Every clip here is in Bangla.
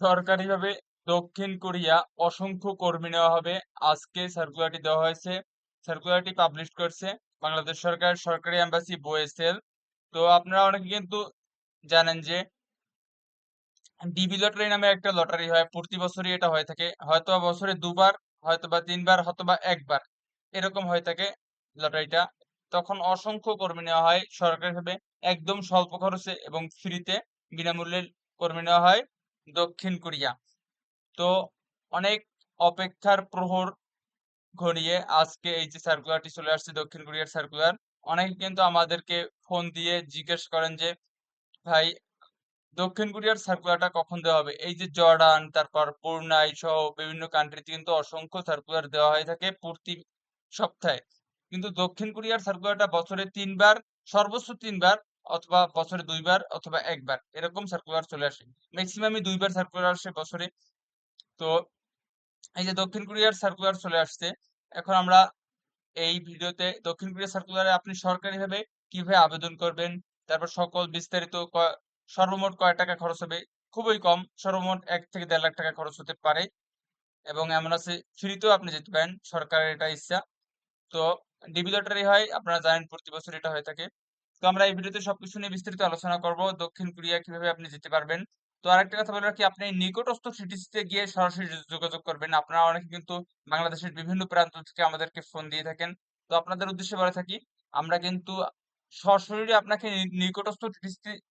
সরকারিভাবে দক্ষিণ কোরিয়া অসংখ্য কর্মী নেওয়া হবে। আজকে সার্কুলারটি দেওয়া হয়েছে। সার্কুলারটি পাবলিশ করছে বাংলাদেশ সরকার, সরকারি এম্বাসি বোয়েসেল তো আপনারা অনেকে কিন্তু জানেন যে ডিবি লটারি নামে একটা লটারি হয়। প্রতি বছরই এটা হয়ে থাকে। হয়তো বছরে দুবার হয়তো বা তিনবার হয়তো বা একবার এরকম হয়ে থাকে লটারিটা তখন অসংখ্য কর্মী নেওয়া হয় সরকারিভাবে। একদম স্বল্প খরচে এবং ফ্রিতে বিনামূল্যে কর্মী নেওয়া হয়। দক্ষিণ কোরিয়া। তো অনেক অপেক্ষার প্রহর ঘনিয়ে আজকে এই যে সার্কুলারটি চলে আসছে দক্ষিণ কোরিয়ার সার্কুলার অনেকে কিন্তু আমাদেরকে ফোন দিয়ে জিজ্ঞেস করেন যে, ভাই, দক্ষিণ কোরিয়ার সার্কুলারটা কখন দেওয়া হবে? এই যে জর্ডান, তারপর ব্রুনাই সহ বিভিন্ন কান্ট্রিতে কিন্তু অসংখ্য সার্কুলার দেওয়া হয়ে থাকে প্রতি সপ্তাহে। কিন্তু দক্ষিণ কোরিয়ার সার্কুলারটা বছরে তিনবার, সর্বোচ্চ তিনবার অথবা বছরে দুইবার অথবা একবার, এরকম সার্কুলার চলে আসে। ম্যাক্সিমামই দুইবার সার্কুলার আসে বছরে। তো এই যে দক্ষিণ কোরিয়ার সার্কুলার চলে আসছে, এখন আমরা এই ভিডিওতে দক্ষিণ কোরিয়া সার্কুলারে আপনি সরকারিভাবে কীভাবে আবেদন করবেন, তারপর সকল বিস্তারিত সর্বমোট কয় টাকা খরচ হবে? খুবই কম, সর্বমোট এক থেকে দেড় লাখ টাকা খরচ হতে পারে। এবং এমন আছে, ফ্রিতেও আপনি যেতে পারেন, সরকারের এটা ইচ্ছা। তো ডিবি লটারি হয়, আপনারা জানেন প্রতি বছর এটা হয়ে থাকে। তো আমরা এই ভিডিওতে সবকিছু নিয়ে বিস্তারিত আলোচনা করব, দক্ষিণ কোরিয়া কীভাবে আপনি যেতে পারবেন। তো আরেকটা কথা বলে রাখি, আপনি নিকটস্থ সিটিসিতে গিয়ে সরাসরি যোগাযোগ করবেন। আপনারা অনেকে কিন্তু বাংলাদেশের বিভিন্ন প্রান্ত থেকে আমাদেরকে ফোন দিয়ে থাকেন। তো আপনাদের উদ্দেশ্যে বলে থাকি, আমরা কিন্তু সরাসরি আপনাকে নিকটস্থ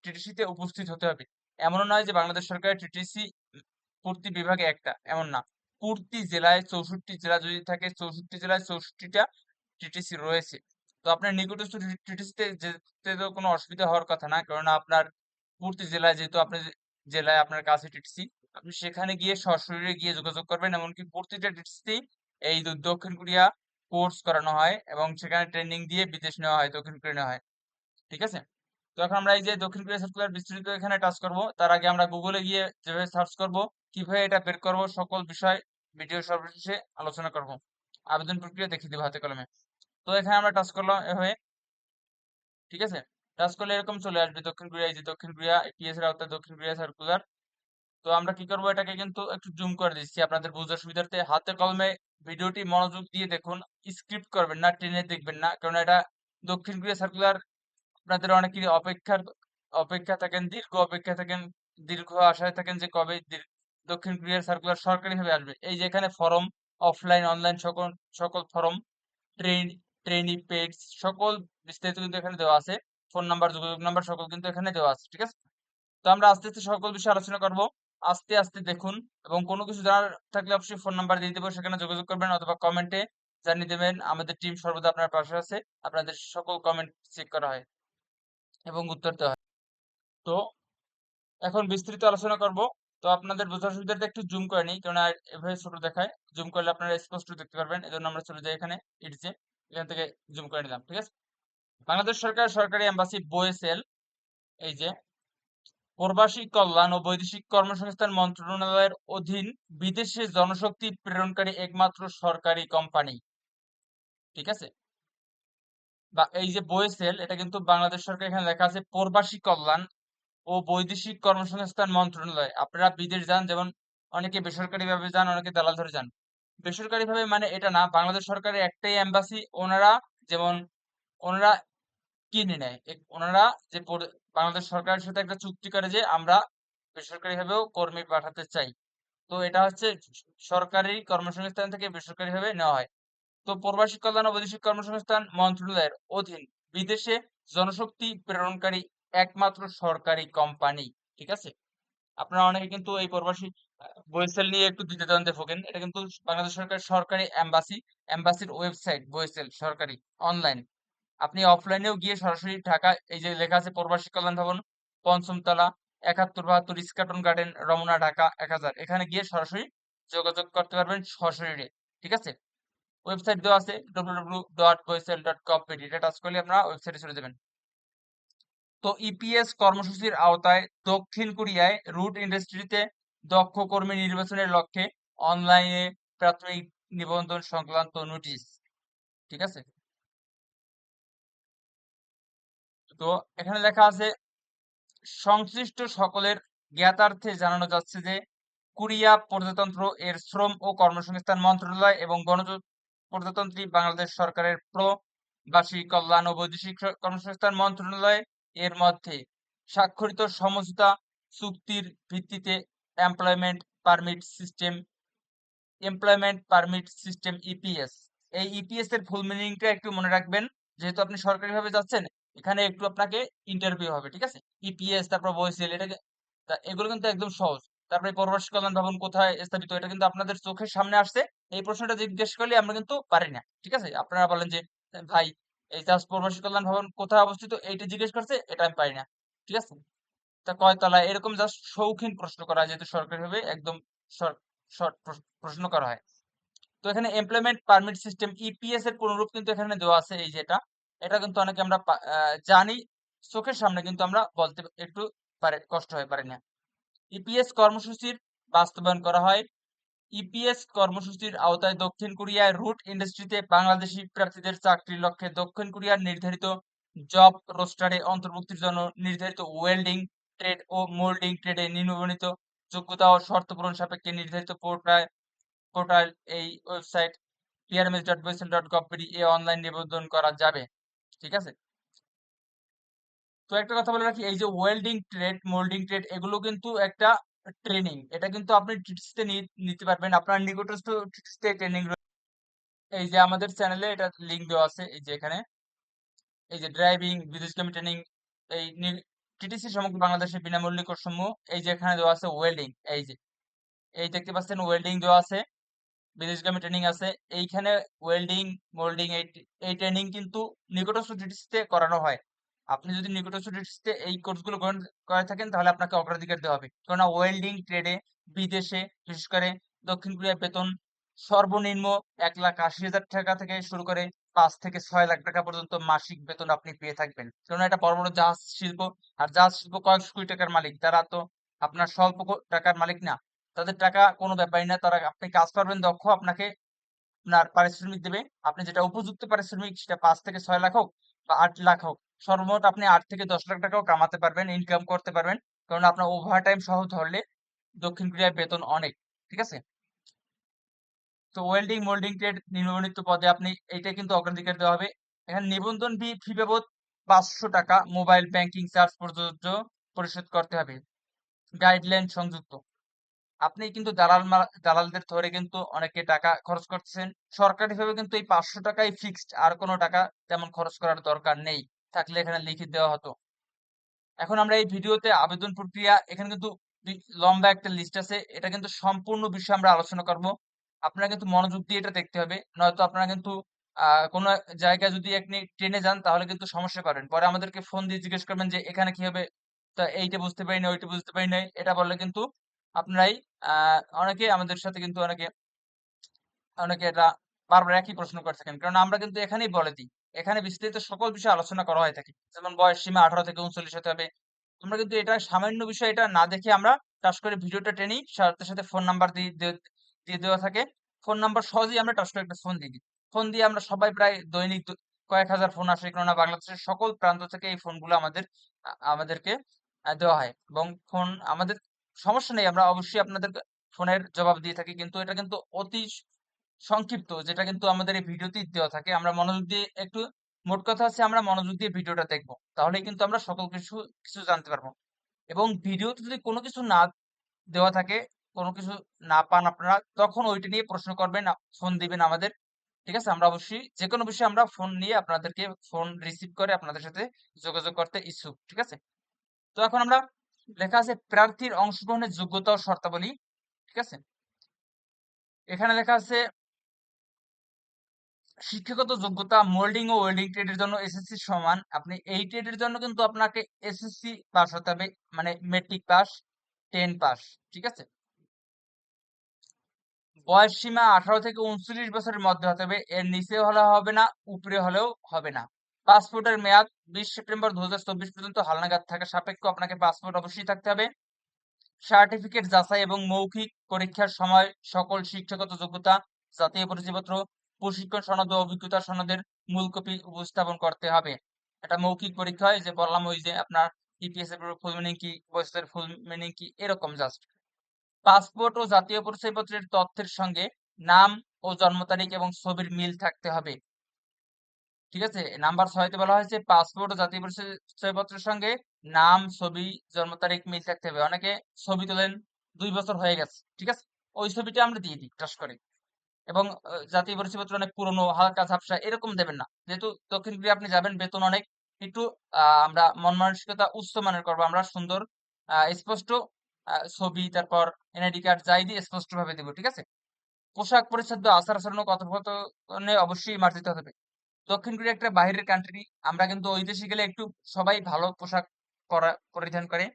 টিটিসিতে উপস্থিত হতে হবে। এমনও নয় যে বাংলাদেশ সরকারের টিটিসি প্রতি বিভাগে একটা, এমন না। প্রতি জেলায় চৌষট্টি জেলা যদি থাকে, চৌষট্টি জেলায় চৌষট্টিটা টিটিসি রয়েছে। তো আপনার নিকটস্থ টিটিসিতে যেতে তো কোনো অসুবিধা হওয়ার কথা না। কারণ আপনার প্রতি জেলায় যেহেতু আপনার জেলায় আপনার কাছে টিটিসি, আপনি সেখানে গিয়ে সরাসরি গিয়ে যোগাযোগ করবেন। এমনকি প্রতিটা টিটিসিতেই এই দক্ষিণ কোরিয়া কোর্স করানো হয় এবং সেখানে ট্রেনিং দিয়ে বিদেশ নেওয়া হয়, দক্ষিণ কোরিয়া নেওয়া হয়। ঠিক আছে? তো এখন আমরা এই যে দক্ষিণ কোরিয়া সার্কুলার বিস্তারিত এখানে টাচ করব। তার আগে আমরা গুগলে গিয়ে যেভাবে সার্চ করব, কীভাবে এটা বের করব, সকল বিষয়, ভিডিও সর্বশেষে আলোচনা করব। আবেদন প্রক্রিয়া দেখিয়ে দেবো হাতে কলমে। তো এখানে আমরা টাচ করলাম এভাবে। ঠিক আছে? টাচ করলে এরকম চলে আসবে দক্ষিণ কোরিয়া এই যে দক্ষিণ কোরিয়া পিএস এর দক্ষিণ কোরিয়া সার্কুলার তো আমরা কি করব? এটাকে কিন্তু একটু জুম করে দিচ্ছি। আপনাদের বোঝার সুবিধার্থে হাতে কলমে ভিডিওটি মনোযোগ দিয়ে দেখুন। স্ক্রিপ্ট করবেন না ট্রেনে দেখবেন না। কারণ এটা দক্ষিণ কোরিয়া সার্কুলার আপনাদের অনেকেরই অপেক্ষার, অপেক্ষা থাকেন, দীর্ঘ অপেক্ষা থাকেন, দীর্ঘ আশায় থাকেন যে কবে দক্ষিণ কোরিয়ার সার্কুলার সরকারিভাবে আসবে। এই যে এখানে ফর্ম অফলাইন অনলাইন সকল সকল ফরম ট্রেন ট্রেনি পেড সকল বিস্তারিত কিন্তু এখানে দেওয়া আছে। ফোন নাম্বার যোগাযোগ নাম্বার সকল কিন্তু এখানে দেওয়া আছে, ঠিক আছে? তো আমরা আস্তে আস্তে সকল বিষয়ে আলোচনা করব। আস্তে আস্তে দেখুন এবং কোনো কিছু জানার থাকলে অবশ্যই ফোন নাম্বার দিয়ে দেবো, সেখানে যোগাযোগ করবেন অথবা কমেন্টে জানিয়ে দেবেন। আমাদের টিম সর্বদা আপনার পাশে আছে, আপনাদের সকল কমেন্ট চেক করা হয় এবং উত্তর দেওয়া হয়। তো এখন বিস্তৃত আলোচনা করব। তো আপনাদের বোঝার সুবিধার্থে একটু জুম করে নিই আর এভাবে ছোট দেখায়। জুম করলে আপনারা স্পষ্ট দেখতে পারবেন, এজন্য আমরা চলে যাই এখানে ইডিসে এখান থেকে জুম করে নিলাম, ঠিক আছে? বাংলাদেশ সরকার সরকারি এম্বাসি বোয়েসেল এই যে, প্রবাসী কল্যাণ ও বৈদেশিক কর্মসংস্থান মন্ত্রণালয়ের অধীন বিদেশে জনশক্তি প্রেরণকারী একমাত্র সরকারি কোম্পানি ঠিক আছে? বা এই যে বোয়েসেল এটা কিন্তু বাংলাদেশ সরকার এখানে লেখা আছে, প্রবাসী কল্যাণ ও বৈদেশিক কর্মসংস্থান মন্ত্রণালয়। আপনারা বিদেশ যান, যেমন অনেকে বেসরকারি ভাবে যান, অনেকে দালাল ধরে যান। বেসরকারি ভাবে মানে এটা না, বাংলাদেশ সরকারের একটাই এম্বাসি ওনারা যেমন ওনারা কিনে নেয়। ওনারা যে বাংলাদেশ সরকারের সাথে একটা চুক্তি করে যে আমরা বেসরকারি ভাবেও কর্মী পাঠাতে চাই। তো এটা হচ্ছে সরকারি কর্মসংস্থান থেকে বেসরকারি ভাবে নেওয়া হয়। তো প্রবাসী কল্যাণ ও বৈদেশিক কর্মসংস্থান মন্ত্রণালয়ের অধীন বিদেশে জনশক্তি প্রেরণকারী একমাত্র সরকারি কোম্পানি, ঠিক আছে? আপনারা অনেকে কিন্তু এই প্রবাসী বয়েসেল নিয়ে একটু দ্বিধাদ্বন্দ্বে ভোগেন। এটা কিন্তু বাংলাদেশ সরকারের সরকারি এম্বাসি এম্বাসির ওয়েবসাইট বয়েসেল সরকারি অনলাইন আপনি অফলাইনেও গিয়ে সরাসরি ঢাকা, এই যে লেখা আছে, প্রবাসী কল্যাণ ভবন, পঞ্চমতলা, একাত্তর বাহাত্তর ইস্কাটন গার্ডেন রমনা, ঢাকা, এক হাজার। এখানে গিয়ে সরাসরি যোগাযোগ করতে পারবেন সশরীরে, ঠিক আছে? ওয়েবসাইট দেওয়া আছে www.boisel.com.pd এটা টাচ করলে আপনারা ওয়েবসাইটে চলে যাবেন। তো ইপিএস কর্মসূচির আওতায় দক্ষিণ কোরিয়ায় রুট ইন্ডাস্ট্রিতে দক্ষ কর্মী নির্বাচনের লক্ষ্যে অনলাইনে প্রাথমিক নিবন্ধন সংক্রান্ত নোটিশ ঠিক আছে? তো এখানে লেখা আছে, সংশ্লিষ্ট সকলের জ্ঞাতার্থে জানানো যাচ্ছে যে, কোরিয়া প্রজাতন্ত্র এর শ্রম ও কর্মসংস্থান মন্ত্রণালয় এবং গণপ্রজাতন্ত্রী বাংলাদেশ সরকারের প্রবাসী কল্যাণ ও বৈদেশিক কর্মসংস্থান মন্ত্রণালয় এর মধ্যে স্বাক্ষরিত সমঝোতা চুক্তির ভিত্তিতে employment permit system employment permit system EPS এই ইপিএস এর ফুল মিনিংটা একটু মনে রাখবেন, যেহেতু আপনি সরকারিভাবে যাচ্ছেন, এখানে একটু আপনাকে ইন্টারভিউ হবে, ঠিক আছে? ইপিএস তারপর বইসেল এটাকে এগুলো কিন্তু একদম সহজ। তারপরে প্রবাসী কল্যাণ ভবন কোথায় স্থাপিত, এটা কিন্তু আপনাদের চোখের সামনে আসছে, এই প্রশ্নটা জিজ্ঞেস করলে আমরা কিন্তু পারি না, ঠিক আছে? আপনারা বলেন যে, ভাই, এই জাস্ট প্রবাসী কল্যাণ ভবন কোথায় অবস্থিত? এইটা জিজ্ঞেস করছে, এটা আমি পারি না, ঠিক আছে? তা কয়তলা, এরকম জাস্ট শৌখিন প্রশ্ন করা হয়, যেহেতু সরকারিভাবে একদম শর্ট প্রশ্ন করা হয়। তো এখানে এমপ্লয়মেন্ট পারমিট সিস্টেম ইপিএস এর পুনরূপ কিন্তু এখানে দেওয়া আছে, এই যেটা এটা। কিন্তু অনেকে আমরা জানি, চোখের সামনে কিন্তু আমরা বলতে একটু পারে, কষ্ট হয়ে পারি না। ইপিএস কর্মসূচির বাস্তবায়ন করা হয়। ইপিএস কর্মসূচির আওতায় দক্ষিণ কোরিয়ায় রুট ইন্ডাস্ট্রিতে বাংলাদেশি প্রার্থীদের চাকরির লক্ষ্যে দক্ষিণ কোরিয়ার নির্ধারিত জব রোস্টারে অন্তর্ভুক্তির জন্য নির্ধারিত ওয়েল্ডিং ট্রেড ও মোল্ডিং ট্রেডে নিম্নবর্ণিত যোগ্যতা ও শর্ত পূরণ সাপেক্ষে নির্ধারিত পোর্টাল পোর্টাল এই ওয়েবসাইট পিআরএমএস ডট বৈসেল ডট গভপিডি এ অনলাইন নিবন্ধন করা যাবে। ঠিক আছে? তো একটা কথা বলে রাখি, এই যে ওয়েল্ডিং ট্রেড মোল্ডিং ট্রেড এগুলো কিন্তু একটা ট্রেনিং এটা কিন্তু আপনি টিটিসিতে নিতে পারবেন। আপনার নিকটস্থ টিটিসিতে ট্রেনিং এই যে আমাদের চ্যানেলে এটা লিংক দেওয়া আছে, এই যে এখানে। এই যে ড্রাইভিং বিদেশগামী ট্রেনিং এই টিটিসি সমগ্র বাংলাদেশে বিনামূল্যে কোর্স সমূহ এই যে এখানে দেওয়া আছে ওয়েল্ডিং এই যে, এই দেখতে পাচ্ছেন ওয়েল্ডিং দেওয়া আছে বিদেশগামী ট্রেনিং আছে, এইখানে ওয়েল্ডিং মোল্ডিং এই ট্রেনিং কিন্তু নিকটস্থ টিটিসিতে করানো হয়। আপনি যদি নিকটস্থ টিটিসিতে এই কোর্সগুলো গ্রহণ করে থাকেন, তাহলে আপনাকে অগ্রাধিকার দেওয়া হবে। কেননা ওয়েল্ডিং ট্রেডে বিদেশে, বিশেষ করে দক্ষিণ কোরিয়ার বেতন সর্বনিম্ন এক লাখ আশি হাজার টাকা থেকে শুরু করে পাঁচ থেকে ছয় লাখ টাকা পর্যন্ত মাসিক বেতন আপনি পেয়ে থাকবেন। কেননা এটা বড় বড় জাহাজ শিল্প, আর জাহাজ শিল্প কয়েকশো কোটি টাকার মালিক। তারা তো আপনার স্বল্প টাকার মালিক না। তাদের টাকা কোনো ব্যাপারই না। তারা আপনি কাজ করবেন, দক্ষ, আপনাকে আপনার পারিশ্রমিক দেবে। আপনি যেটা উপযুক্ত পারিশ্রমিক, সেটা পাঁচ থেকে ছয় লাখ হোক বা আট লাখ হোক, সর্বমোট আপনি আট থেকে দশ লাখ টাকাও কামাতে পারবেন ইনকাম করতে পারবেন। কারণ আপনার ওভার টাইম সহ ধরলে দক্ষিণ কোরিয়ার বেতন অনেক, ঠিক আছে? তো ওয়েল্ডিং মোল্ডিং ট্রেড নিম্নবর্ণিত পদে আপনি এইটা কিন্তু অগ্রাধিকার দেওয়া হবে। এখানে নিবন্ধন ফি ফি বাবদ পাঁচশো টাকা মোবাইল ব্যাংকিং চার্জ প্রযোজ্য পরিশোধ করতে হবে। গাইডলাইন সংযুক্ত। আপনি কিন্তু দালাল দালালদের ধরে কিন্তু অনেকে টাকা খরচ করতেছেন সরকারিভাবে কিন্তু এই পাঁচশো টাকাই ফিক্সড আর কোনো টাকা তেমন খরচ করার দরকার নেই। থাকলে এখানে লিখে দেওয়া হতো। এখন আমরা এই ভিডিওতে আবেদন প্রক্রিয়া, এখানে কিন্তু লম্বা একটা লিস্ট আছে। এটা কিন্তু সম্পূর্ণ বিষয়ে আমরা আলোচনা করব। আপনারা কিন্তু মনোযোগ দিয়ে এটা দেখতে হবে। নয়তো আপনারা কিন্তু কোনো জায়গায় যদি আপনি ট্রেনে যান তাহলে কিন্তু সমস্যা করেন পরে আমাদেরকে ফোন দিয়ে জিজ্ঞেস করবেন যে, এখানে কি হবে? তা এইটা বুঝতে পারি না, ওইটা বুঝতে পারি না। এটা বললে কিন্তু আপনারাই অনেকে আমাদের সাথে কিন্তু অনেকে অনেকে এটা বারবার একই প্রশ্ন করে থাকেন। কারণ আমরা কিন্তু এখানেই বলে দিই। এখানে বিস্তারিত সকল বিষয়ে আলোচনা করা হয়ে থাকে। যেমন বয়স সীমা আঠারো থেকে উনচল্লিশ হতে হবে। তোমরা কিন্তু এটা সামান্য বিষয় এটা না দেখে আমরা টাস করে ভিডিওটা টেনেই সাথে সাথে ফোন নাম্বার দিয়ে দিয়ে- দেওয়া থাকে। ফোন নাম্বার সহজেই আমরা করে একটা ফোন দিয়ে দিই। ফোন দিয়ে আমরা সবাই প্রায় দৈনিক কয়েক হাজার ফোন আসে। কেননা বাংলাদেশের সকল প্রান্ত থেকে এই ফোনগুলো আমাদের আমাদেরকে দেওয়া হয়। এবং ফোন আমাদের, সমস্যা নেই, আমরা অবশ্যই আপনাদের ফোনের জবাব দিয়ে থাকি। কিন্তু এটা কিন্তু অতি সংক্ষিপ্ত, যেটা কিন্তু আমাদের এই ভিডিওতেই দেওয়া থাকে। আমরা মনোযোগ দিয়ে একটু, মোট কথা হচ্ছে আমরা মনোযোগ দিয়ে ভিডিওটা দেখব। তাহলেই কিন্তু আমরা সকল কিছু কিছু জানতে পারব। এবং ভিডিওতে যদি কোনো কিছু না দেওয়া থাকে কোনো কিছু না পান আপনারা, তখন ওইটা নিয়ে প্রশ্ন করবেন, ফোন দিবেন আমাদের। ঠিক আছে? আমরা অবশ্যই যে কোনো বিষয়ে আমরা ফোন নিয়ে আপনাদেরকে ফোন রিসিভ করে আপনাদের সাথে যোগাযোগ করতে ইচ্ছুক। ঠিক আছে? তো এখন আমরা লেখা আছে প্রার্থীর অংশগ্রহণের যোগ্যতা ও শর্তাবলী। ঠিক আছে? এখানে লেখা আছে শিক্ষাগত যোগ্যতা, মোল্ডিং ও ওয়েল্ডিং ট্রেডের জন্য এসএসসি সমান। আপনি এই ট্রেডের জন্য কিন্তু আপনাকে এসএসসি পাস হতে হবে মানে মেট্রিক পাস, টেন পাস। ঠিক আছে? বয়স সীমা আঠারো থেকে উনচল্লিশ বছরের মধ্যে হতে হবে। এর নিচে হলে হবে না, উপরে হলেও হবে না। পাসপোর্টের মেয়াদ বিশ সেপ্টেম্বর দু পর্যন্ত হালনাগাদ থাকা সাপেক্ষ। আপনাকে পাসপোর্ট অবশ্যই থাকতে হবে। সার্টিফিকেট যাচাই এবং মৌখিক পরীক্ষার সময় সকল শিক্ষাগত যোগ্যতা, জাতীয় পরিচয়পত্র, প্রশিক্ষণ সনদ ও অভিজ্ঞতা সনদের মূল কপি উপস্থাপন করতে হবে। এটা মৌখিক পরীক্ষা হয় যে বললাম ওই যে আপনার ইপিএস এর ফুল মিনিং কি বয়সের ফুল মিনিং কি, এরকম জাস্ট পাসপোর্ট ও জাতীয় পরিচয়পত্রের তথ্যের সঙ্গে নাম ও জন্ম তারিখ এবং ছবির মিল থাকতে হবে। ঠিক আছে? নাম্বার ছয়তে বলা হয়েছে, পাসপোর্ট ও জাতীয় পরিচয়পত্রের সঙ্গে নাম, ছবি, জন্ম তারিখ মিল থাকতে হবে। অনেকে ছবি তোলেন, দুই বছর হয়ে গেছে। ঠিক আছে? ওই ছবিটা আমরা দিয়ে দিই ট্রাস করে। এবং জাতীয় পরিচয়পত্র অনেক পুরনো, হালকা ঝাপসা, এরকম দেবেন না। যেহেতু দক্ষিণ কোরিয়া আপনি যাবেন, বেতন অনেক। একটু আমরা মন মানসিকতা উচ্চ মানের করব। আমরা সুন্দর স্পষ্ট ছবি, তারপর এনআইডি কার্ড যাই দিয়ে স্পষ্ট ভাবে দেবো, ঠিক আছে? পোশাক পরিচ্ছদ আচার আচরণ কথোপকথনে অবশ্যই মার্জিত হবে। দক্ষিণ কোরিয়া একটা বাইরের কান্ট্রি আমরা কিন্তু ওই দেশে গেলে একটু সবাই ভালো পোশাক পরা, পরিধান করে।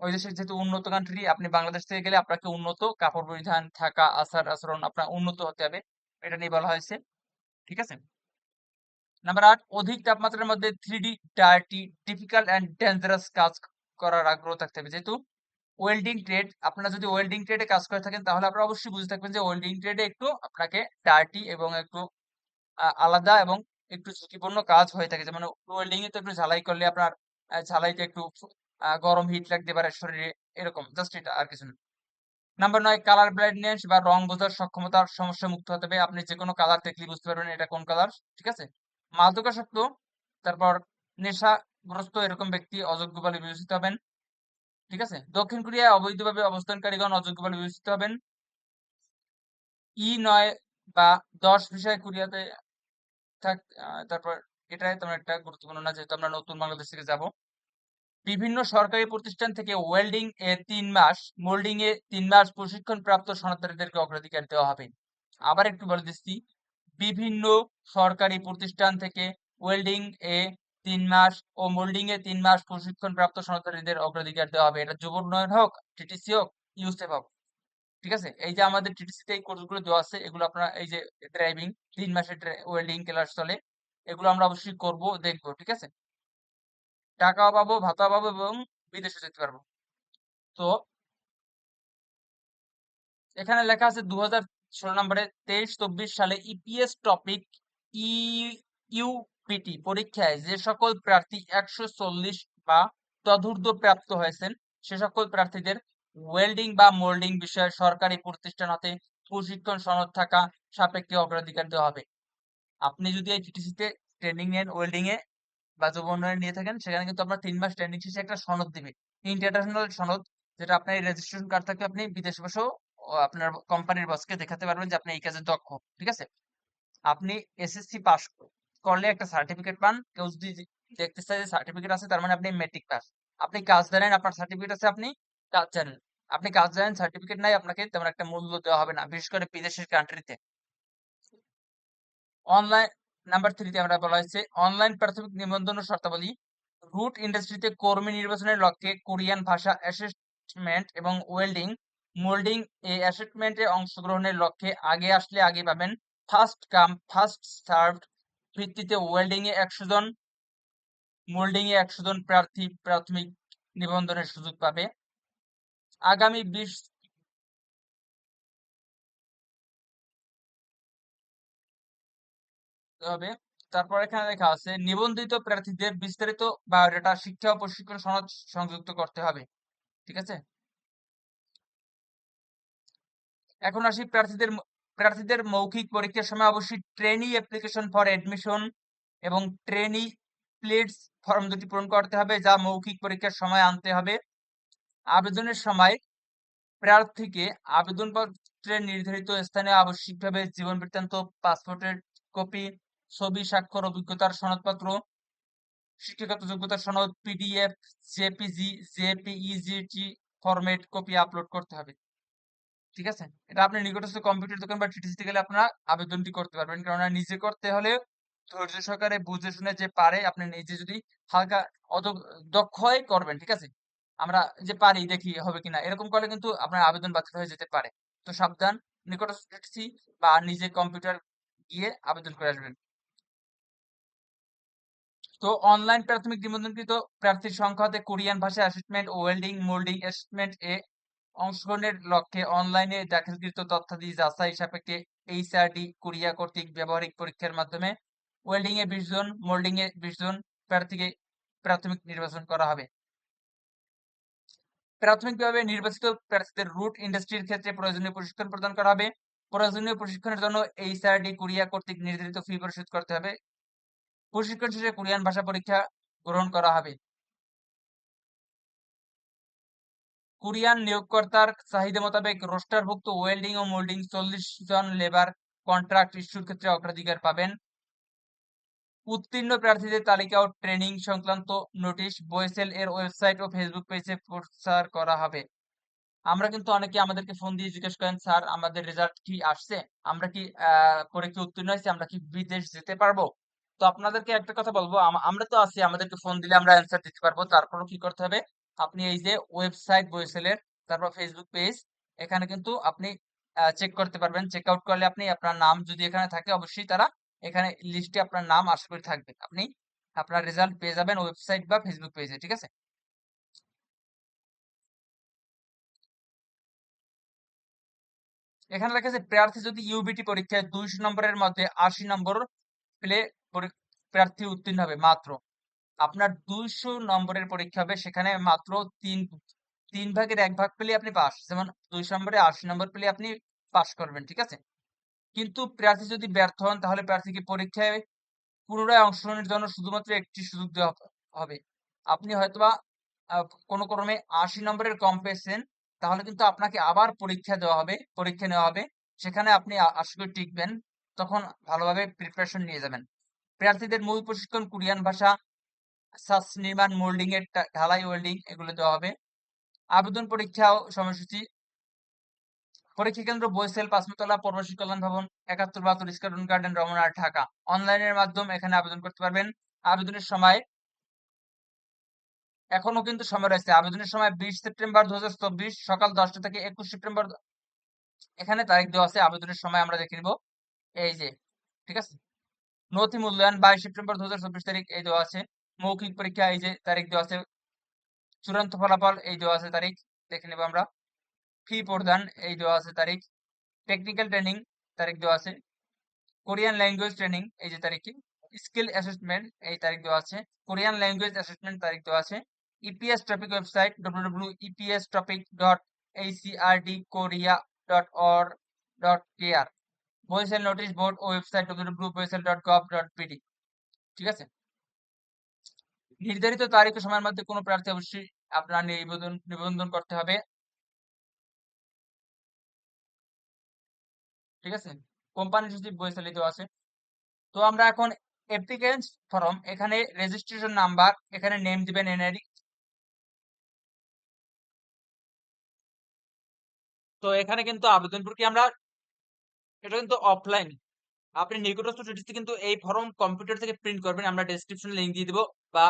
ওই দেশের যেহেতু উন্নত কান্ট্রি আপনি বাংলাদেশ থেকে গেলে আপনাকে উন্নত কাপড় পরিধান, থাকা, আচার আচরণ আপনার উন্নত হতে হবে, এটা নিয়ে বলা হয়েছে, ঠিক আছে? নাম্বার আট, অধিক তাপমাত্রার মধ্যে three D dirty difficult and dangerous কাজ করার আগ্রহ থাকতে হবে, যেহেতু ওয়েল্ডিং ট্রেড আপনারা যদি ওয়েল্ডিং ট্রেডে কাজ করে থাকেন, তাহলে আপনারা অবশ্যই বুঝে থাকবেন যে ওয়েল্ডিং ট্রেডে একটু আপনাকে ডার্টি এবং একটু আলাদা এবং একটু ঝুঁকিপূর্ণ কাজ হয়ে থাকে। যেমন ওয়েল্ডিং এ তো একটু ঝালাই করলে আপনার ঝালাইতে একটু গরম হিট লাগতে পারে শরীরে, এরকম জাস্ট এটা, আর কিছু না। নাম্বার নয় কালার ব্লাইন্ডনেস বা রং বোঝার সক্ষমতার সমস্যা মুক্ত হতে হবে। আপনি যে কোনো কালার দেখলে বুঝতে পারবেন এটা কোন কালার ঠিক আছে? মাদকাসক্ত, তারপর নেশাগ্রস্ত এরকম ব্যক্তি অযোগ্য বলে বিবেচিত হবেন। ঠিক আছে? দক্ষিণ কোরিয়ায় অবৈধভাবে অবস্থানকারীগণ অযোগ্য বলে বিবেচিত হবেন। ই নয় বা দশ বিষয় কোরিয়াতে থাক তারপর এটাই তেমন একটা গুরুত্বপূর্ণ না, যেহেতু আমরা নতুন বাংলাদেশ থেকে যাব। বিভিন্ন সরকারি প্রতিষ্ঠান থেকে ওয়েল্ডিং এ তিন মাস মোল্ডিং এ তিন মাস প্রশিক্ষণ প্রাপ্ত সনাতনীদেরকে অগ্রাধিকার দেওয়া হবে। আবার একটু বলে দিচ্ছি, বিভিন্ন সরকারি প্রতিষ্ঠান থেকে ওয়েল্ডিং এ তিন মাস ও মোল্ডিং এ তিন মাস প্রশিক্ষণ প্রাপ্ত সনাতনীদের অগ্রাধিকার দেওয়া হবে। এটা যুব উন্নয়ন হোক টিটিসি হোক ইউসেফ হোক, ঠিক আছে? এই যে আমাদের টিটিসিতে এই কোর্সগুলো দেওয়া আছে, এগুলো আপনারা এই যে ড্রাইভিং তিন মাসের ওয়েল্ডিং ক্লাস চলে, এগুলো আমরা অবশ্যই করব, দেখব, ঠিক আছে? টাকাও পাবো, ভাতা পাবো এবং বিদেশে যেতে পারব। তো এখানে লেখা আছে দু হাজার ষোলো নম্বরে তেইশ, চব্বিশ সালে ইপিএস টপিক ই ইউপিটি পরীক্ষায় যে সকল প্রার্থী একশো চল্লিশ বা তদূর্ধ্ব প্রাপ্ত হয়েছেন, সে সকল প্রার্থীদের ওয়েল্ডিং বা মোল্ডিং বিষয়ে সরকারি প্রতিষ্ঠান হতে প্রশিক্ষণ সনদ থাকা সাপেক্ষে অগ্রাধিকার দেওয়া হবে। আপনি যদি এই টিটিসিতে ট্রেনিং নেন ওয়েল্ডিং এ বা যুব উন্নয়ন নিয়ে থাকেন, সেখানে কিন্তু আপনার তিন মাস ট্রেনিং শেষে একটা সনদ দিবে। ইন্টারন্যাশনাল সনদ, যেটা আপনার রেজিস্ট্রেশন কার্ড থাকলে আপনি বিদেশ বসেও আপনার কোম্পানির বসকে দেখাতে পারবেন যে আপনি এই কাজে দক্ষ, ঠিক আছে? আপনি এসএসসি পাস করলে একটা সার্টিফিকেট পান। কেউ যদি দেখতে চায় যে সার্টিফিকেট আছে, তার মানে আপনি মেট্রিক পাস আপনি কাজ জানেন, আপনার সার্টিফিকেট আছে, আপনি কাজ জানেন। আপনি কাজ জানেন সার্টিফিকেট নাই, আপনাকে তেমন একটা মূল্য দেওয়া হবে না, বিশেষ করে বিদেশের কান্ট্রিতে অনলাইন নাম্বার থ্রিতে আমরা বলা হয়েছে অনলাইন প্রাথমিক নিবন্ধন ও শর্তাবলী রুট ইন্ডাস্ট্রিতে কর্মী নির্বাচনের লক্ষ্যে কোরিয়ান ভাষা অ্যাসেসমেন্ট এবং ওয়েল্ডিং মোল্ডিং এই অ্যাসেসমেন্টে অংশগ্রহণের লক্ষ্যে আগে আসলে আগে পাবেন ফার্স্ট কাম ফার্স্ট সার্ভড ভিত্তিতে এ একশো জন মোল্ডিং এ একশো জন প্রার্থী প্রাথমিক নিবন্ধনের সুযোগ পাবে। আগামী বিশ হবে। তারপর এখানে লেখা আছে, নিবন্ধিত প্রার্থীদের বিস্তারিত বায়োডাটা শিক্ষা ও প্রশিক্ষণ সনদ সংযুক্ত করতে হবে। ঠিক আছে? এখন আসি প্রার্থীদের প্রার্থীদের মৌখিক পরীক্ষার সময় অবশ্যই ট্রেনি অ্যাপ্লিকেশন ফর এডমিশন এবং ট্রেনি প্লেটস ফর্ম দুটি পূরণ করতে হবে, যা মৌখিক পরীক্ষার সময় আনতে হবে। আবেদনের সময় প্রার্থীকে আবেদনপত্রের নির্ধারিত স্থানে আবশ্যিকভাবে জীবন বৃত্তান্ত, পাসপোর্টের কপি, ছবি, স্বাক্ষর, অভিজ্ঞতার সনদপত্র, শিক্ষাগত যোগ্যতার সনদ পিডিএফ জেপিজি জেপিইজিটি ফরম্যাট কপি আপলোড করতে হবে। ঠিক আছে? এটা আপনি নিকটস্থ কম্পিউটার দোকান বা টিটিসিতে গেলে আপনারা আবেদনটি করতে পারবেন। কারণ নিজে করতে হলে ধৈর্য সহকারে বুঝে শুনে যে পারে, আপনি নিজে যদি হালকা অত দক্ষ হয়ে করবেন, ঠিক আছে? আমরা যে পারি, দেখি হবে কিনা। এরকম করলে কিন্তু আপনার আবেদন বাতিল হয়ে যেতে পারে। তো সাবধান, নিকটস্থ টিটিসি বা নিজে কম্পিউটার গিয়ে আবেদন করে আসবেন। তো অনলাইন প্রাথমিক নিবন্ধনকৃত প্রার্থীর সংখ্যা কোরিয়ান ভাষা অ্যাসেসমেন্ট ওয়েল্ডিং মোল্ডিং অ্যাসেসমেন্ট এ অংশগ্রহণের লক্ষ্যে অনলাইনে দাখিলকৃত তথ্যাদি যাচাই সাপেক্ষে এইচআরডি কোরিয়া কর্তৃক ব্যবহারিক পরীক্ষার মাধ্যমে ওয়েল্ডিং এ বিশ জন মোল্ডিং এ বিশ জন প্রার্থীকে প্রাথমিক নির্বাচন করা হবে। প্রাথমিকভাবে নির্বাচিত প্রার্থীদের রুট ইন্ডাস্ট্রির ক্ষেত্রে প্রয়োজনীয় প্রশিক্ষণ প্রদান করা হবে। প্রয়োজনীয় প্রশিক্ষণের জন্য এইচআরডি কোরিয়া কর্তৃক নির্ধারিত ফি পরিশোধ করতে হবে। প্রশিক্ষণ শেষে কোরিয়ান ভাষা পরীক্ষা গ্রহণ করা হবে। কোরিয়ান নিয়োগকর্তার চাহিদা মোতাবেক রোস্টারভুক্ত ওয়েল্ডিং ও মোল্ডিং চল্লিশ জন লেবার কন্ট্রাক্ট ইস্যুর ক্ষেত্রে অগ্রাধিকার পাবেন। উত্তীর্ণ প্রার্থীদের তালিকা ও ট্রেনিং সংক্রান্ত নোটিশ বয়েসেল এর ওয়েবসাইট ও ফেসবুক পেজে প্রচার করা হবে। আমরা কিন্তু অনেকে আমাদেরকে ফোন দিয়ে জিজ্ঞেস করেন, স্যার, আমাদের রেজাল্ট কি আসছে? আমরা কি পরীক্ষা উত্তীর্ণ হয়েছি? আমরা কি বিদেশ যেতে পারব? তো আপনাদেরকে একটা কথা বলব আমরা তো আছি, আমাদেরকে ফোন দিলে আমরা অ্যান্সার দিতে পারব। তারপরও কি করতে হবে? আপনি এই যে ওয়েবসাইট বয়েসেলের তারপর ফেসবুক পেজ এখানে কিন্তু আপনি চেক করতে পারবেন। চেক আউট করলে আপনি আপনার নাম যদি এখানে থাকে, অবশ্যই তারা এখানে লিস্টে আপনার নাম আশা করি থাকবে। আপনি আপনার রেজাল্ট পেয়ে যাবেন ওয়েবসাইট বা ফেসবুক পেজে ঠিক আছে? এখানে লেখা আছে, প্রার্থী যদি ইউবিটি পরীক্ষায় দুইশো নম্বরের মধ্যে আশি নম্বর পেলে প্রার্থী উত্তীর্ণ হবে, মাত্র। আপনার দুইশো নম্বরের পরীক্ষা হবে, সেখানে মাত্র তিন তিন ভাগের এক ভাগ পেলে আপনি পাস, যেমন দুইশো নম্বরে আশি নম্বর পেলে আপনি পাস করবেন, ঠিক আছে? কিন্তু প্রার্থী যদি ব্যর্থ হন, তাহলে প্রার্থীকে পরীক্ষায় পুনরায় অংশগ্রহণের জন্য শুধুমাত্র একটি সুযোগ দেওয়া হবে। আপনি হয়তোবা কোনো ক্রমে আশি নম্বরের কম পেয়েছেন, তাহলে কিন্তু আপনাকে আবার পরীক্ষা দেওয়া হবে, পরীক্ষা নেওয়া হবে, সেখানে আপনি আশা করি টিকবেন, তখন ভালোভাবে প্রিপারেশন নিয়ে যাবেন। প্রার্থীদের মূল প্রশিক্ষণ কোরিয়ান ভাষা সাস নির্মাণ, মোল্ডিং এর ঢালাই, ওয়েল্ডিং এগুলো দেওয়া হবে। আবেদন পরীক্ষা সময়সূচি। পরীক্ষা কেন্দ্র বইসেল পাঁচমতলা, প্রবাসী কল্যাণ ভবন, একাত্তর বাহাত্তর স্কার্টন গার্ডেন রমনার ঢাকা। অনলাইনের মাধ্যমে এখানে আবেদন করতে পারবেন। আবেদনের সময় এখনও কিন্তু সময় রয়েছে। আবেদনের সময় বিশ সেপ্টেম্বর দু হাজার চব্বিশ সকাল দশটা থেকে একুশ সেপ্টেম্বর এখানে তারিখ দেওয়া আছে। আবেদনের সময় আমরা দেখে নিব। এই যে, ঠিক আছে? নথি মূল্যায়ন বাইশ সেপ্টেম্বর দু হাজার চব্বিশ তারিখ এই দেওয়া আছে। মৌখিক পরীক্ষা, এই যে তারিখ দেওয়া আছে, চূড়ান্ত ফলাফল এই দেওয়া আছে তারিখ, দেখে নেব আমরা। ফি প্রদান, এই দেওয়া আছে তারিখ। টেকনিক্যাল ট্রেনিং তারিখ দেওয়া আছে। কোরিয়ান ল্যাঙ্গুয়েজ ট্রেনিং এই যে তারিখে স্কিল অ্যাসেসমেন্ট এই তারিখ দেওয়া আছে। কোরিয়ান ল্যাঙ্গুয়েজ অ্যাসেসমেন্ট তারিখ দেওয়া আছে। EPS topic website www.epstopic.acrdkorea.or.kr Barishal notice board website WWW বহিসেল dot gov dot PD ঠিক আছে? নির্ধারিত তারিখ ও সময়ের মধ্যে কোনো প্রার্থী অবশ্যই আপনার নিবন্ধন নিবন্ধন করতে হবে। ঠিক আছে? কোম্পানি সচিব বই চালিত আছে। তো আমরা এখন অ্যাপ্লিকেন্স ফর্ম এখানে রেজিস্ট্রেশন নাম্বার এখানে নেম দিবেন এনআইডি তো এখানে কিন্তু আবেদন প্রক্রিয়া আমরা, এটা কিন্তু অফলাইন আপনি নিকটস্থ টিটিসি কিন্তু এই ফর্ম কম্পিউটার থেকে প্রিন্ট করবেন, আমরা ডেসক্রিপশনে লিংক দিয়ে দিব বা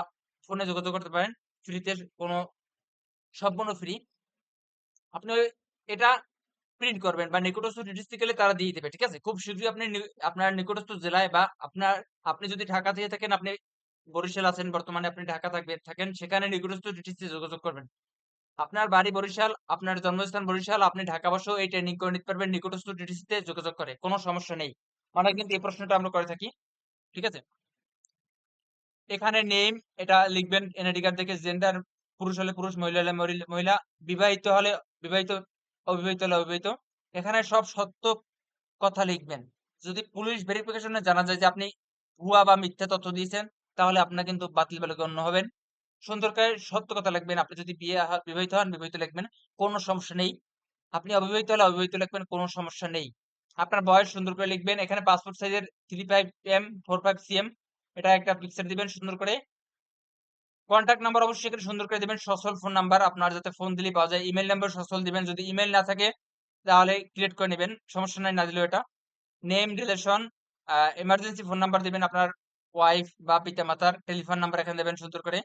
ফোনে যোগাযোগ করতে পারেন। ফ্রিতে কোনো, সম্পূর্ণ ফ্রি। আপনি এটা প্রিন্ট করবেন বা নিকটস্থ গেলে তারা দিয়ে দেবে, ঠিক আছে? খুব শীঘ্রই আপনি আপনার নিকটস্থ জেলায় বা আপনার, আপনি যদি ঢাকা থেকে থাকেন, আপনি বরিশাল আছেন, বর্তমানে আপনি ঢাকা থাকবেন থাকেন, সেখানে নিকটস্থ টিটিসি যোগাযোগ করবেন। আপনার বাড়ি বরিশাল, আপনার জন্মস্থান বরিশাল, আপনি ঢাকা বসেও এই ট্রেনিং করে নিতে পারবেন, নিকটস্থ টিটিসিতে যোগাযোগ করে, কোনো সমস্যা নেই। মানে কিন্তু এই প্রশ্নটা আমরা করে থাকি, ঠিক আছে? এখানে নেম এটা লিখবেন এনআইডি থেকে জেন্ডার পুরুষ হলে পুরুষ, মহিলা হলে মহিলা, বিবাহিত হলে বিবাহিত, অবিবাহিত হলে অবিবাহিত। এখানে সব সত্য কথা লিখবেন। যদি পুলিশ ভেরিফিকেশনে জানা যায় যে আপনি ভুয়া বা মিথ্যা তথ্য দিয়েছেন, তাহলে আপনার কিন্তু বাতিল বলে গণ্য হবেন। সুন্দর করে সত্য কথা লিখবেন। আপনি যদি বিয়ে বিবাহিত হন, বিবাহিত লিখবেন, কোনো সমস্যা নেই। আপনি অবিবাহিত হলে অবিবাহিত লিখবেন, কোনো সমস্যা নেই। আপনার বয়স সুন্দর করে লিখবেন। এখানে পাসপোর্ট সাইজের three five M four five CM এটা একটা পিকচার দিবেন সুন্দর করে। কন্ট্যাক্ট নাম্বার অবশ্যই এখানে সুন্দর করে দিবেন। সচল ফোন নাম্বার আপনার যাতে ফোন দিলেই পাওয়া যায়। ইমেল নাম্বার সচল দিবেন। যদি ইমেল না থাকে, তাহলে ক্রিয়েট করে নেবেন। সমস্যা নাই, না দিলেও এটা। Name relation emergency phone number দিবেন আপনার ওয়াইফ বা পিতা মাতার টেলিফোন নাম্বার এখানে দেবেন সুন্দর করে।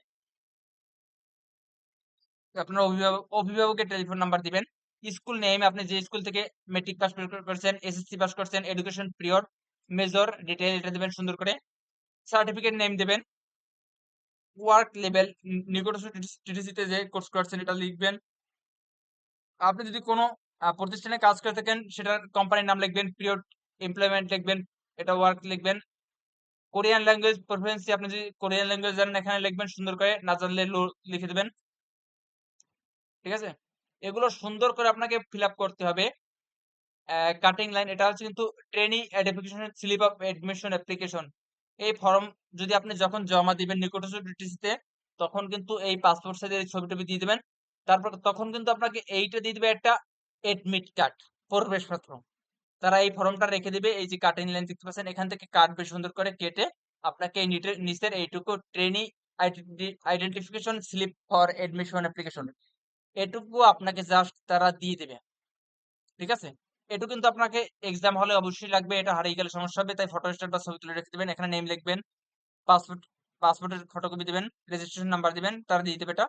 আপনার অভিভাবক, অভিভাবকের টেলিফোন নাম্বার দিবেন। স্কুল নেম আপনি যে স্কুল থেকে মেট্রিক পাস করছেন এসএসসি পাস করছেন এডুকেশন পিরিয়ড মেজর ডিটেল এটা দিবেন সুন্দর করে। সার্টিফিকেট নেম দেবেন। ওয়ার্ক লেভেল নিকটস্থ যে কোর্স করছেন এটা লিখবেন। আপনি যদি কোনো প্রতিষ্ঠানে কাজ করে থাকেন, সেটার কোম্পানির নাম লিখবেন পিরিয়ড এমপ্লয়মেন্ট লিখবেন, এটা ওয়ার্ক লিখবেন। কোরিয়ান ল্যাঙ্গুয়েজ প্রেফারেন্সি আপনি যদি কোরিয়ান ল্যাঙ্গুয়েজ জানেন, এখানে লিখবেন, সুন্দর করে না জানলে লিখে দেবেন। ঠিক আছে? এগুলো সুন্দর করে আপনাকে ফিল করতে হবে। কাটিং লাইন এটা হচ্ছে কিন্তু trainee admission slip of admission application এই ফর্ম যদি আপনি যখন জমা দিবেন নিকটস্থ তখন কিন্তু এই পাসপোর্ট সাইজের এই ছবি টবি দিয়ে দিবেন। তারপর তখন কিন্তু আপনাকে এইটা দিয়ে দিবে একটা এডমিট কার্ড প্রবেশপত্র। তারা এই ফর্মটা রেখে দিবে, এই যে কাটিং লাইন দেখতে পাচ্ছেন, এখান থেকে কাটবে সুন্দর করে কেটে আপনাকে এই নিচের এইটুকু trainee identification slip for admission application এটুকু আপনাকে জাস্ট তারা দিয়ে দেবে। ঠিক আছে? এটুকু কিন্তু আপনাকে এক্সাম হলে অবশ্যই লাগবে, এটা হারিয়ে গেলে সমস্যা হবে, তাই ফটো স্টার বা ছবি তুলে রেখে দেবেন, এখানে নেম লিখবেন পাসপোর্ট পাসপোর্টের ফটোকপি দিবেন রেজিস্ট্রেশন নাম্বার দিবেন, তারা দিয়ে দেবে এটা।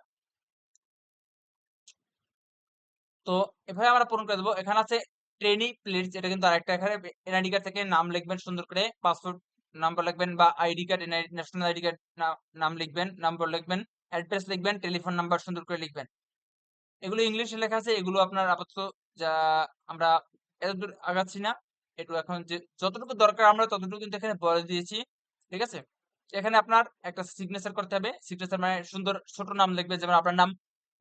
তো এভাবে আমরা পূরণ করে দেবো। এখানে আছে ট্রেনি প্লেটস এটা কিন্তু আরেকটা এখানে এনআইডি কার্ড থেকে নাম লিখবেন সুন্দর করে পাসপোর্ট নাম্বার লিখবেন বা ID card NID national ID card নাম লিখবেন নাম্বার লিখবেন অ্যাড্রেস লিখবেন টেলিফোন নাম্বার সুন্দর করে লিখবেন। এগুলো ইংলিশে লেখা আছে, এগুলো আপনার আপাতত যা আমরা এতদূর আগাচ্ছি না। একটু এখন যে, যতটুকু দরকার আমরা ততটুকু কিন্তু এখানে বলে দিয়েছি, ঠিক আছে? এখানে আপনার একটা সিগনেচার করতে হবে। সিগনেচার মানে সুন্দর ছোট নাম লিখবে, যেমন আপনার নাম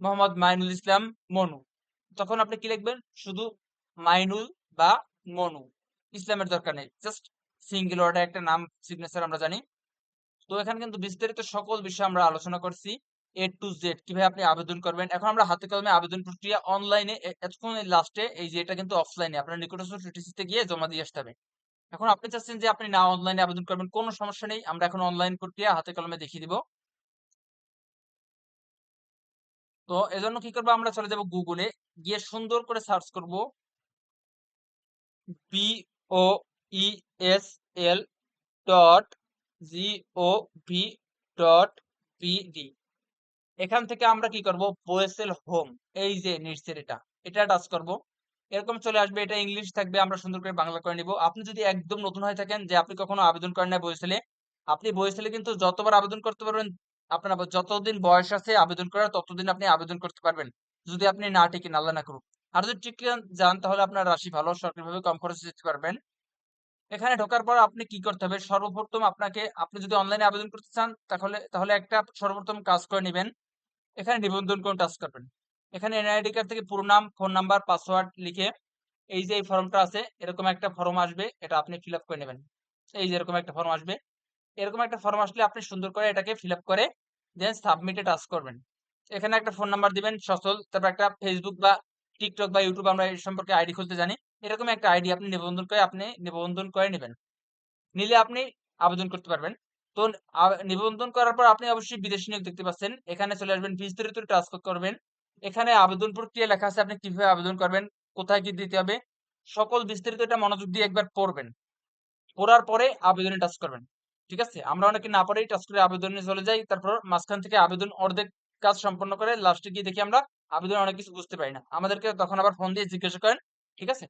মোহাম্মদ মাইনুল ইসলাম মনু। তখন আপনি কি লিখবেন? শুধু মাইনুল বা মনু। ইসলামের দরকার নেই। জাস্ট সিঙ্গেল ওয়ার্ডে একটা নাম সিগনেচার আমরা জানি। তো এখানে কিন্তু বিস্তারিত সকল বিষয় আমরা আলোচনা করছি। এ টু জেড কীভাবে আপনি আবেদন করবেন? এখন আমরা হাতে কলমে আবেদন প্রক্রিয়া অনলাইনে এতক্ষণ লাস্টে এই যে এটা কিন্তু অফলাইনে আপনার গিয়ে জমা দিয়ে আসতে হবে। এখন আপনি চাচ্ছেন যে আপনি না অনলাইনে আবেদন করবেন, কোনো সমস্যা নেই, আমরা এখন অনলাইন প্রক্রিয়া হাতে কলমে দেখিয়ে দিব। তো এজন্য কি করব, আমরা চলে যাব গুগলে গিয়ে সুন্দর করে সার্চ করব B O E L dot G O V dot BD এখান থেকে আমরা কি করব? বোয়েসেল হোম এই যে নিচের এটা এটা টাচ করব। এরকম চলে আসবে, এটা ইংলিশ থাকবে, আমরা সুন্দর করে বাংলা করে নিব। আপনি যদি একদম নতুন হয়ে থাকেন যে আপনি কখনো আবেদন করেন না বইসেলে আপনি বইসেলে কিন্তু যতবার আবেদন করতে পারবেন, আপনার যতদিন বয়স আছে আবেদন করার, ততদিন আপনি আবেদন করতে পারবেন, যদি আপনি না টিকেন, আল্লাহ না করুন আর যদি টিকে যান, তাহলে আপনার রাশি ভালো, সরকারিভাবে কম খরচে যেতে পারবেন। এখানে ঢোকার পর আপনি কি করতে হবে? সর্বপ্রথম আপনাকে, আপনি যদি অনলাইনে আবেদন করতে চান, তাহলে তাহলে একটা সর্বপ্রথম কাজ করে নেবেন। এখানে নিবন্ধন কোন টাচ করবেন? এখানে এনআইডি কার্ড থেকে পুরো নাম ফোন নাম্বার পাসওয়ার্ড লিখে এই যে এই ফর্মটা আছে, এরকম একটা ফর্ম আসবে, এটা আপনি ফিল করে নেবেন। এই যে এরকম একটা ফর্ম আসবে। এরকম একটা ফর্ম আসলে আপনি সুন্দর করে এটাকে ফিল করে দেন সাবমিটে টাচ করবেন। এখানে একটা ফোন নাম্বার দিবেন, সচল, তারপর একটা ফেসবুক বা টিকটক বা ইউটিউব আমরা এই সম্পর্কে আইডি খুলতে জানি। এরকম একটা আইডি আপনি নিবন্ধন করে, আপনি নিবন্ধন করে নেবেন। নিলে আপনি আবেদন করতে পারবেন। তো নিবন্ধন করার পর আপনি অবশ্যই বিদেশি নিয়োগ দেখতে পাচ্ছেন। এখানে চলে আসবেন, বিস্তারিত ট্রান্সফার করবেন। এখানে আবেদন প্রক্রিয়া লেখা আছে, আপনি কীভাবে আবেদন করবেন, কোথায় কি দিতে হবে, সকল বিস্তারিত এটা মনোযোগ দিয়ে একবার পড়বেন। পড়ার পরে আবেদনে টাচ করবেন, ঠিক আছে? আমরা অনেকে না পড়েই টাচ করে আবেদনে চলে যাই, তারপর মাঝখান থেকে আবেদন অর্ধেক কাজ সম্পন্ন করে লাস্টে গিয়ে দেখি আমরা আবেদন অনেক কিছু বুঝতে পারি না। আমাদেরকে তখন আবার ফোন দিয়ে জিজ্ঞাসা করেন, ঠিক আছে?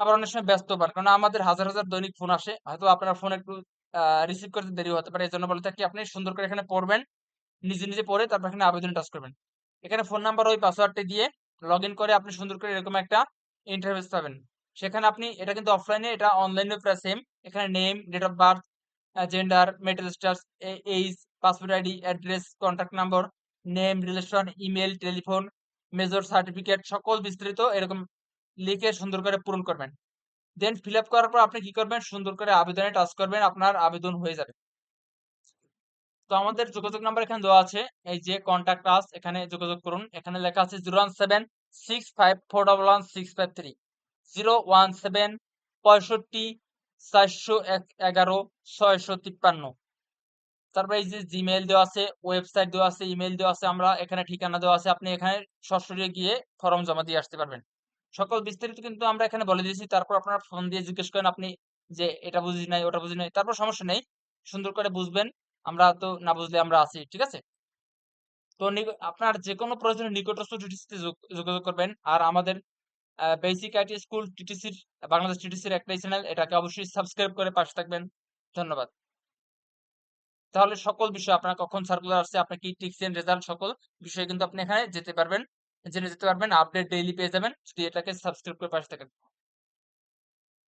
আবার অনেক সময় ব্যস্ত পান কারণ আমাদের হাজার হাজার দৈনিক ফোন আসে, হয়তো আপনার ফোন একটু রিসিভ করতে দেরি হতে পারে। এই জন্য বলে থাকি, আপনি সুন্দর করে এখানে পড়বেন, নিজে নিজে পড়ে তারপর এখানে আবেদন টাচ করবেন। এখানে ফোন নাম্বার ওই পাসওয়ার্ডটি দিয়ে লগ করে আপনি সুন্দর করে এরকম একটা ইন্টারভিউস পাবেন। সেখানে আপনি, এটা কিন্তু অফলাইনে এটা অনলাইনে প্রায় সেম এখানে name date of birth gender marital status age passport ID address contact number name relation email telephone major certificate সকল বিস্তৃত এরকম লিখে সুন্দর করে পূরণ করবেন। দেন ফিল আপ করার পর আপনি কি করবেন? সুন্দর করে আবেদনে টাচ করবেন, আপনার আবেদন হয়ে যাবে। তো আমাদের যোগাযোগ নাম্বার এখানে দেওয়া আছে, এই যে কন্ট্যাক্ট আস এখানে যোগাযোগ করুন। এখানে লেখা আছে zero one seven six five four double one six five three zero one seven পঁয়ষট্টি চারশো এগারো ছয়শো তিপ্পান্ন তারপরে এই যে জিমেইল দেওয়া আছে ওয়েবসাইট দেওয়া আছে ইমেল দেওয়া আছে, আমরা এখানে ঠিকানা দেওয়া আছে, আপনি এখানে সরাসরি গিয়ে ফর্ম জমা দিয়ে আসতে পারবেন। সকল বিস্তারিত কিন্তু আমরা এখানে বলে দিয়েছি। তারপর আপনারা ফোন দিয়ে জিজ্ঞেস করেন আপনি যে, এটা বুঝি নাই, ওটা বুঝি নাই। তারপর সমস্যা নেই। সুন্দর করে বুঝবেন। আমরা তো না বুঝলে আমরা আছি, ঠিক আছে? তো আপনার যে কোনো প্রয়োজনে নিকটস্থ টিটিসিতে যোগাযোগ করবেন। আর আমাদের বেসিক আইটি স্কুল টিটিসির বাংলাদেশ টিটিসির একটাই চ্যানেল এটাকে অবশ্যই সাবস্ক্রাইব করে পাশে থাকবেন। ধন্যবাদ। তাহলে সকল বিষয় আপনার কখন সার্কুলার আসছে, আপনি কি টিকছেন রেজাল্ট সকল বিষয়ে কিন্তু আপনি এখানে যেতে পারবেন। জেনে যেতে পারবেন আপডেট ডেইলি পেয়ে যাবেন। যদি এটাকে সাবস্ক্রাইব করে পাশে থাকেন